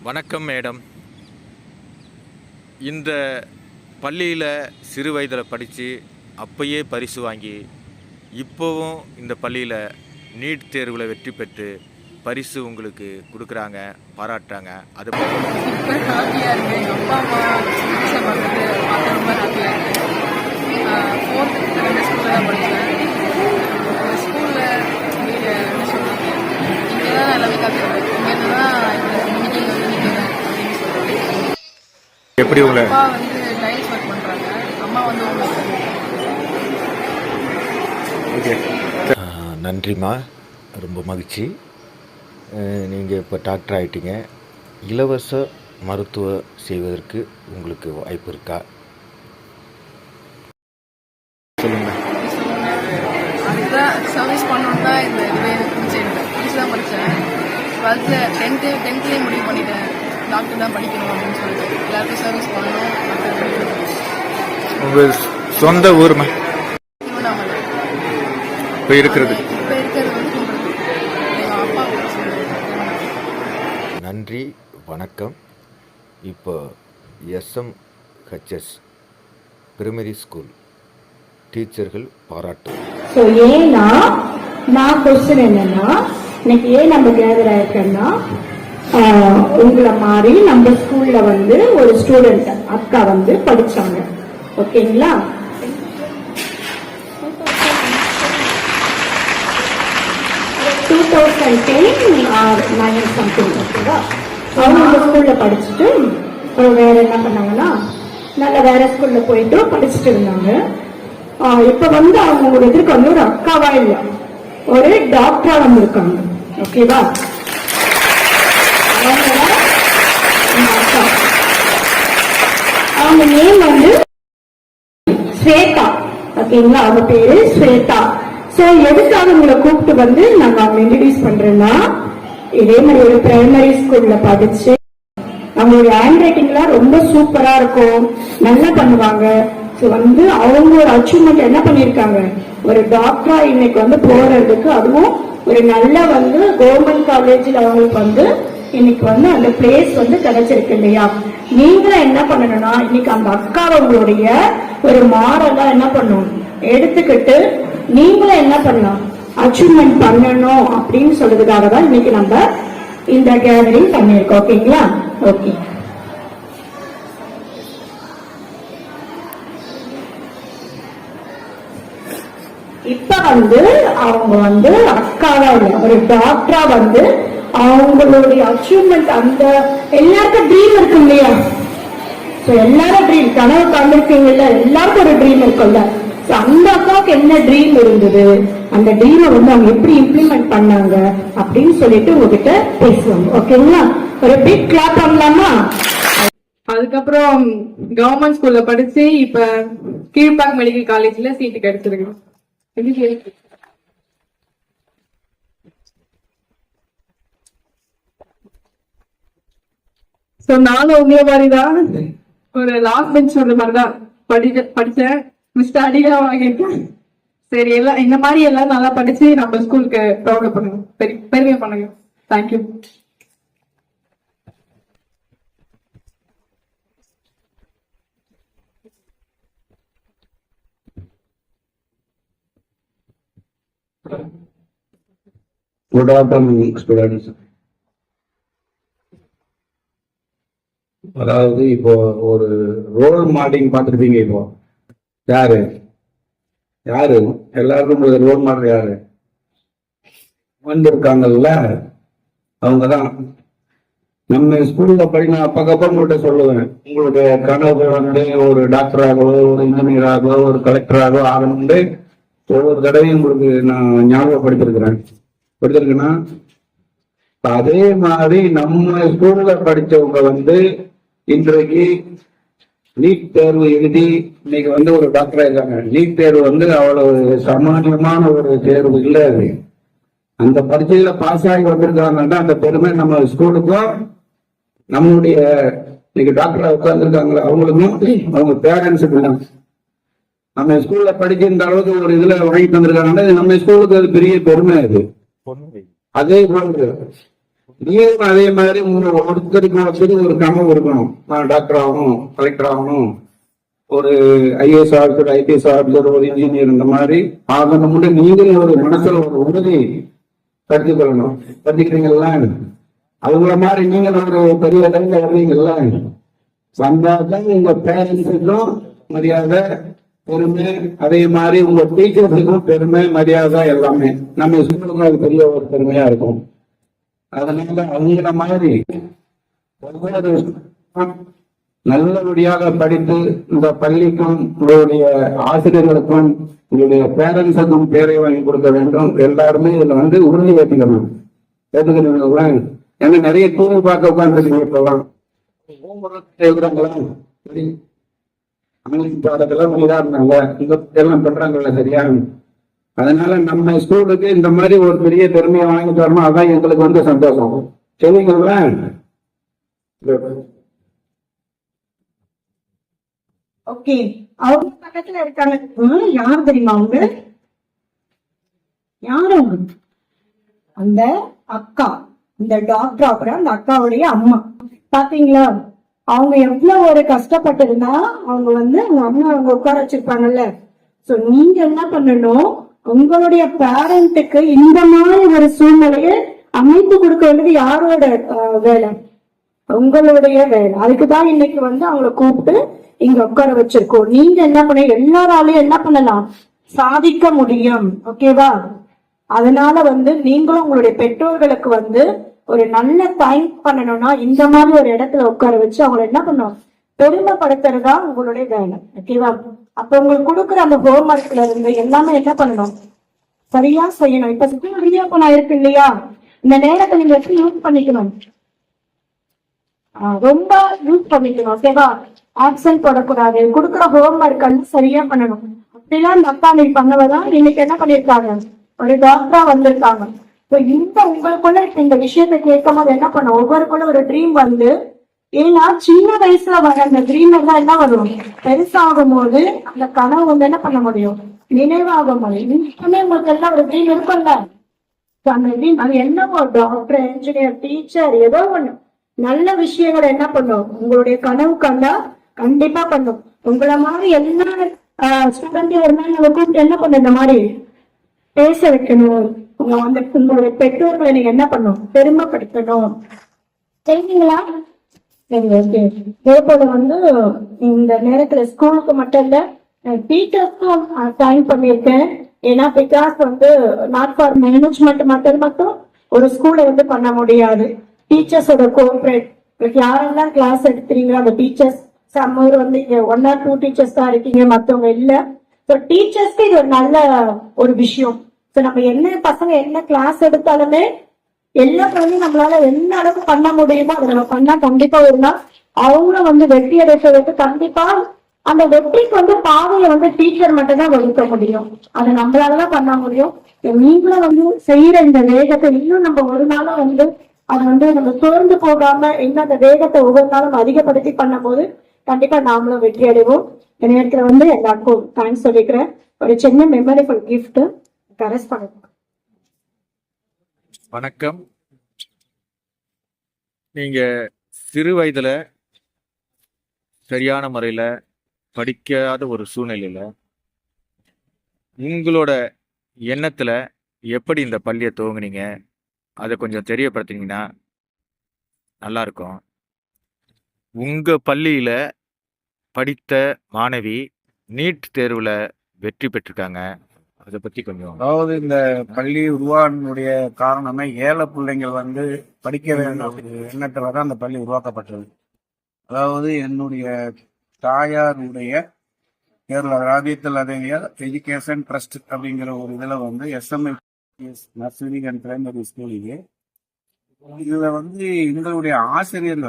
வணக்கம் மேடம். இந்த பள்ளியில் சிறு வயதில் படித்து அப்பயே பரிசு வாங்கி இப்போவும் இந்த பள்ளியில் நீட் தேர்வில் வெற்றி பெற்று பரிசு உங்களுக்கு கொடுக்குறாங்க பாராட்டுறாங்க. அது ரொம்ப ஹாப்பியாக இருக்கு எங்கள் அப்பா அம்மா டீச்சர் பார்த்துட்டு பார்த்து ரொம்ப ஹாப்பியாக இருக்கு ஃபோர்த்து ரெண்டு ஸ்கூலில் தான் படித்தேன் இந்த ஸ்கூலில் வீடு என்ன சொல்கிறது இங்கே தான் எல்லாமே கற்றுக்கிட்டேன் இங்கேருந்து தான் இந்த இன்னைக்கு வந்து நிற்கிறேன் அப்படின்னு சொல்லுவாங்க எப்படி உங்களை அப்பா வந்து டைல்ஸ் ஒர்க் பண்ணுறாங்க அம்மா வந்து உங்களுக்கு நன்றிம்மா. ரொம்ப மகிழ்ச்சி. நீங்கள் இப்போ டாக்டர் ஆகிட்டீங்க இலவச மருத்துவ செய்வதற்கு உங்களுக்கு வாய்ப்பு இருக்கா? சொல்லுங்கள் சர்வீஸ் பண்ணணுன்னு தான் இந்த இதுவே படித்தேன் டுவெல்த்து டென்த்து டென்த்லேயே முடிவு பண்ணிட்டேன். டாக்டர் தான் படிக்கணும் அப்படின்னு சொல்லிட்டு எல்லாருக்கும் சர்வீஸ் பண்ணணும். உங்கள் சொந்த ஊர்மா திருவண்ணாமலை. இப்போ இருக்கிறது. நன்றி வணக்கம். இப்போ எஸ்எம்ஹெச்எஸ் பிரைமரி ஸ்கூல் டீச்சர்கள் பாராட்டு. ஸோ ஏன்னா நான் கொஸ்டின் என்னன்னா இன்னைக்கு ஏன் நம்ம கேதர் ஆயிருக்கோம்னா ஆஹ், உங்களை மாதிரி நம்ம ஸ்கூல்ல வந்து ஒரு ஸ்டூடெண்ட் அக்கா வந்து படிச்சாங்க. ஓகேங்களா? Two thousand ten or nine something ஓகேவா அவங்க அந்த ஸ்கூல்ல படிச்சுட்டு வேற என்ன பண்ணாங்கன்னா நல்ல வேற ஸ்கூல்ல போயிட்டு படிச்சுட்டு இருந்தாங்க. இப்ப வந்து அவங்க ஒரு எதிர்க்கு வந்து ஒரு அக்காவா இல்லை ஒரு டாக்டரா வந்திருக்காங்க. ஓகேவா அவங்க தான் எங்க அக்கா. அவங்க நேம் வந்து ஸ்வேதா. ஓகேங்களா? அவங்க பேரு ஸ்வேதா. சோ எதுக்காக உங்களை கூப்பிட்டு வந்து நாங்க அவங்க இன்ட்ரடியூஸ் பண்றேன்னா இதே மாதிரி ஒரு பிரைமரி ஸ்கூல்ல படிச்சு அவங்களுடைய ஹேண்ட் ரைட்டிங்லாம் ரொம்ப சூப்பரா இருக்கும். நல்லா பண்ணுவாங்க. ஸோ வந்து அவங்க ஒரு அச்சீவ்மெண்ட் என்ன பண்ணிருக்காங்க ஒரு டாக்டரா இன்னைக்கு வந்து போறதுக்கு அதுவும் ஒரு நல்ல வந்து கவர்மெண்ட் காலேஜில் அவங்களுக்கு வந்து இன்னைக்கு வந்து அந்த பிளேஸ் வந்து கிடைச்சிருக்கு இல்லையா? நீங்களும் என்ன பண்ணணும்னா இன்னைக்கு அந்த அக்காவை உங்களுடைய ஒரு மாடலா என்ன பண்ணணும்? எடுத்துக்கிட்டு நீங்களும் என்ன பண்ணலாம்? அச்சீவ்மெண்ட் பண்ணணும் அப்படின்னு சொல்றதுக்காக தான் இன்னைக்கு நம்ம இந்த கேதரிங் பண்ணியிருக்கோம். ஓகேங்களா? ஓகே. இப்ப வந்து அவங்க வந்து அக்காவா இல்லை ஒரு டாக்டரா வந்து அவங்களுடைய அச்சீவ்மெண்ட் அந்த எல்லாருக்கும் ட்ரீம் இருக்கும் இல்லையா? So, எல்லாரும் ட்ரீம் கனவு காண்டிருக்கீங்கல்ல எல்லாருக்கும் ஒரு ட்ரீம் இருக்கும்ல. அந்த அக்காவுக்கு என்ன ட்ரீம் இருந்தது? அந்த ட்ரீமை வந்து அவங்க எப்படி இம்ப்ளிமெண்ட் பண்ணாங்க அப்படின்னு சொல்லிட்டு உங்ககிட்ட பேசுவாங்க ஓகேங்களா ஒரு பிக் கிளாப் பண்ணலாமா? அதுக்கப்புறம் கவர்மெண்ட் ஸ்கூல்ல படிச்சு இப்ப கீழ்பாக் மெடிக்கல் காலேஜ்ல சீட்டு கிடைச்சிருக்கு சோ நானும் உங்களை மாதிரிதான் ஒரு லாஸ்ட் பெஞ்ச் சொல்ற மாதிரிதான் படிக்க படிச்சேன். மிஸ்டர் அடிக்கலாம் வாங்கிட்டேன் சரி எல்லாம் இந்த மாதிரி எல்லாம் நல்லா படிச்சு நம்ம ஸ்கூலுக்கு ப்ரௌட் பண்ணுங்க பெரிய பெருமை பண்ணுங்க. Thank you Good afternoon, students. அதாவது இப்போ ஒரு ரோல் மாடலிங் பார்த்துருப்பீங்க இப்போ. யாரு? யாரு? எல்லாருக்கும் ரோல் மாடல் யாரு? வந்திருக்காங்கல்ல. அவங்க தான் நம்ம ஸ்கூல்ல படி நான் அப்பக்கப்ப உங்கள்கிட்ட சொல்லுவேன். உங்களுடைய கனவு வந்து ஒரு டாக்டராகவோ ஒரு இன்ஜினியராகவோ ஒரு கலெக்டராகவோ ஆகணும்னு ஒவ்வொரு தடவையும் உங்களுக்கு நான் ஞாபகப்படுத்திருக்கிறேன். படுத்திருக்கேன்னா அதே மாதிரி நம்ம ஸ்கூல்ல படிச்சவங்க வந்து இன்றைக்கு நீட் தேர்வு எழுதி இன்னைக்கு வந்து ஒரு டாக்டரா இருக்காங்க. நீட் தேர்வு வந்து அவ்வளவு சாமானியமான ஒரு தேர்வு இல்லை அது. அந்த பரீட்சையில பாஸ் ஆகி வந்திருக்காங்கன்னா அந்த பெருமை நம்ம ஸ்கூலுக்கும் நம்மளுடைய இன்னைக்கு டாக்டரா உட்கார்ந்துருக்காங்களே அவங்களுக்கும் அவங்க பேரண்ட்ஸுக்கு தான். நம்ம ஸ்கூல்ல இந்த அளவுக்கு ஒரு இதுல வாங்கி தந்திருக்காங்கன்னா இது நம்ம ஸ்கூலுக்கு அது பெரிய பெருமை அது. அதே போன்று நீங்களும் அதே மாதிரி உங்க ஒருத்தருக்கு ஒருத்தருக்கு ஒரு கனவு இருக்கணும் நான் டாக்டர் ஆகணும் கலெக்டர் ஆகணும். ஒரு ஐஏஎஸ் ஆஃபீஸர் ஐபிஎஸ் ஆஃபீஸர் ஒரு இன்ஜினியர் இந்த மாதிரி ஆகணும்னு நீங்களும் ஒரு மனசுல ஒரு உறுதி கற்றுக்கொள்ளணும் கற்றுக்கிறீங்களா அவங்கள மாதிரி நீங்கள் ஒரு பெரிய லைன்ல வர்றீங்கல்ல வந்தாதான் உங்க பேரண்ட்ஸுக்கும் மரியாதை பெருமை அதே மாதிரி உங்க டீச்சர்ஸுக்கும் பெருமை மரியாதை எல்லாமே. நம்ம ஸ்கூலுக்கும் அது பெரிய ஒரு பெருமையா இருக்கும். அதனால அவங்கள மாதிரி ஒவ்வொரு நல்லபடியாக படித்து இந்த பள்ளிக்கும் உங்களுடைய ஆசிரியர்களுக்கும் உங்களுடைய பேரண்ட்ஸுக்கும் பேரை வாங்கி கொடுக்க வேண்டும். எல்லாருமே இதுல வந்து உறுதி ஏற்றுக்கணும். ஏற்றுக்கிறீங்களா ஏன்னா நிறைய தூவி பார்க்க உட்காந்துருக்கீங்க இப்பெல்லாம் சரி ஆங்கிலம் பாடத்தெல்லாம் இருந்தாங்க இந்த எல்லாம் பண்றாங்கல்ல சரியா? அதனால நம்ம ஸ்கூலுக்கு இந்த மாதிரி ஒரு பெரிய பெருமையை வாங்கி தரணும் அதான் எங்களுக்கு வந்து சந்தோஷம். சரிங்களா? ஓகே. அவங்க பக்கத்துல இருக்காங்க. யார் தெரியுமா அவங்க? யார் அவங்க? அந்த அக்கா. இந்த டாக்டர் அப்புறம் அந்த அக்காவுடைய அம்மா. பாத்தீங்களா? அவங்க எவ்வளவு ஒரு கஷ்டப்பட்டிருந்தா அவங்க வந்து அவங்க அம்மா அவங்க உட்கார வச்சிருப்பாங்கல்ல. சோ நீங்க என்ன பண்ணணும்? உங்களுடைய பேரண்ட்டுக்கு இந்த மாதிரி ஒரு சூழ்நிலையை அமைத்து கொடுக்க வேண்டியது யாரோட வேலை? உங்களுடைய வேலை. அதுக்குதான் இன்னைக்கு வந்து அவங்களை கூப்பிட்டு இங்க உட்கார வச்சிருக்கோம். நீங்க என்ன பண்ண எல்லாராலையும் என்ன பண்ணலாம்? சாதிக்க முடியும். ஓகேவா அதனால வந்து நீங்களும் உங்களுடைய பெற்றோர்களுக்கு வந்து ஒரு நல்ல தேங்க் பண்ணணும்னா இந்த மாதிரி ஒரு இடத்துல உட்கார வச்சு அவங்களை என்ன பண்ணும் பெருமைப்படுத்துறதா உங்களுடைய வேலை. ஓகேவா அப்ப உங்களுக்கு கொடுக்குற அந்த ஹோம்ஒர்க்ல இருந்து எல்லாமே என்ன பண்ணணும்? சரியா செய்யணும். இப்ப ஸ்கூல் ரீஓபன் ஆயிருக்கு இல்லையா? இந்த நேரத்தை நீங்க எப்படி யூஸ் பண்ணிக்கணும்? ஆஹ் ரொம்ப யூஸ் பண்ணிக்கணும் ஓகேவா ஆப்சன்ட் போடக்கூடாது. கொடுக்குற ஹோம்ஒர்க் வந்து சரியா பண்ணணும். அப்படிலாம் இந்த அப்பா நீ பண்ணவதான் இன்னைக்கு என்ன பண்ணிருக்காங்க? ஒரு டாக்டரா வந்திருக்காங்க. இந்த உங்களுக்குள்ள இந்த விஷயத்தை கேட்கும் போது என்ன பண்ணும் ஒவ்வொருக்குள்ள ஒரு ட்ரீம் வந்து ஏன்னா சின்ன வயசுல வர அந்த ட்ரீம் எல்லாம் என்ன வரும். பெருசாகும் போது அந்த கனவு வந்து என்ன பண்ண முடியும்? நினைவாக முடியும் இன்னுமே உங்களுக்கு எல்லாம் ஒரு ட்ரீம் இருக்கும்ல? அந்த ட்ரீம் அது என்னவோ டாக்டர் இன்ஜினியர் டீச்சர் ஏதோ ஒண்ணு. நல்ல விஷயங்களை என்ன பண்ணும்? உங்களுடைய கனவு கண்டா கண்டிப்பா பண்ணும். உங்களை மாதிரி எல்லா ஸ்டூடெண்ட் ஒரு நாள் நம்ம கூப்பிட்டு என்ன பண்ணும் இந்த மாதிரி? பேச வைக்கணும். உங்க வந்து உங்களுடைய பெற்றோர்களை நீங்க என்ன பண்ணும்? பெருமைப்படுத்தணும். சரிங்களா சரி ஓகே இதே போல வந்து இந்த நேரத்துல ஸ்கூலுக்கு மட்டும் இல்ல டீச்சர்ஸ்க்கும் டைம் பண்ணியிருக்கேன். ஏன்னா பிகாஸ் வந்து நாட் ஃபார் மேனேஜ்மெண்ட் மட்டும் மட்டும் ஒரு ஸ்கூலை வந்து பண்ண முடியாது. டீச்சர்ஸோட கோஆப்ரேட் யாரெல்லாம் கிளாஸ் எடுக்கிறீங்களோ அந்த டீச்சர்ஸ் சம்மர் வந்து இங்க ஒன் ஆர் டூ டீச்சர்ஸ் தான் இருக்கீங்க மத்தவங்க இல்ல. ஸோ டீச்சர்ஸ்க்கு இது ஒரு நல்ல ஒரு விஷயம். ஸோ நம்ம என்ன பசங்க என்ன கிளாஸ் எடுத்தாலுமே எல்லா நம்மளால என்ன அளவுக்கு பண்ண முடியுமோ அதை நம்ம பண்ணா கண்டிப்பா ஒரு நாள் அவங்களும் வந்து வெற்றி அடைச்சதுக்கு கண்டிப்பா அந்த வெற்றிக்கு வந்து பாதையை வந்து டீச்சர் மட்டும் தான் வகுக்க முடியும். அதை நம்மளாலதான் பண்ண முடியும். நீங்களும் வந்து செய்யற இந்த வேகத்தை இன்னும் நம்ம ஒரு நாளும் வந்து அது வந்து நம்ம சோர்ந்து போகாம இன்னும் அந்த வேகத்தை ஒவ்வொரு நாளும் அதிகப்படுத்தி பண்ணும்போது கண்டிப்பா நாமளும் வெற்றி அடைவோம். இந்த நேரத்துல வந்து எல்லாருக்கும் தேங்க்ஸ் சொல்லிக்கிறேன். ஒரு சின்ன மெமரிஃபுல் கிஃப்ட் கரெஸ் பண்ணுவோம் வணக்கம். நீங்கள் சிறு வயதில் சரியான முறையில் படிக்காத ஒரு சூழ்நிலையில் உங்களோட எண்ணத்தில் எப்படி இந்த பள்ளியை துவங்குனீங்க? அதை கொஞ்சம் தெரியப்படுத்தினீங்கன்னா நல்லாயிருக்கும் உங்கள் பள்ளியில் படித்த மாணவி நீட் தேர்வில் வெற்றி பெற்றிருக்காங்க. அதை பற்றி கொஞ்சம் அதாவது இந்த பள்ளி உருவானுடைய காரணமே ஏழை பிள்ளைங்கள் வந்து படிக்க வேண்டும் அப்படிங்கிற எண்ணத்துல தான் அந்த பள்ளி உருவாக்கப்பட்டது. அதாவது என்னுடைய தாயாருடைய கேரளா ராஜ்யத்தில் அதேவியர் எஜுகேஷன் ட்ரஸ்ட் அப்படிங்கிற ஒரு இதில் வந்து எஸ்எம்ஐ நர்சரி அண்ட் பிரைமரி ஸ்கூலிಗೆ இதில் வந்து எங்களுடைய ஆசிரியர்கள்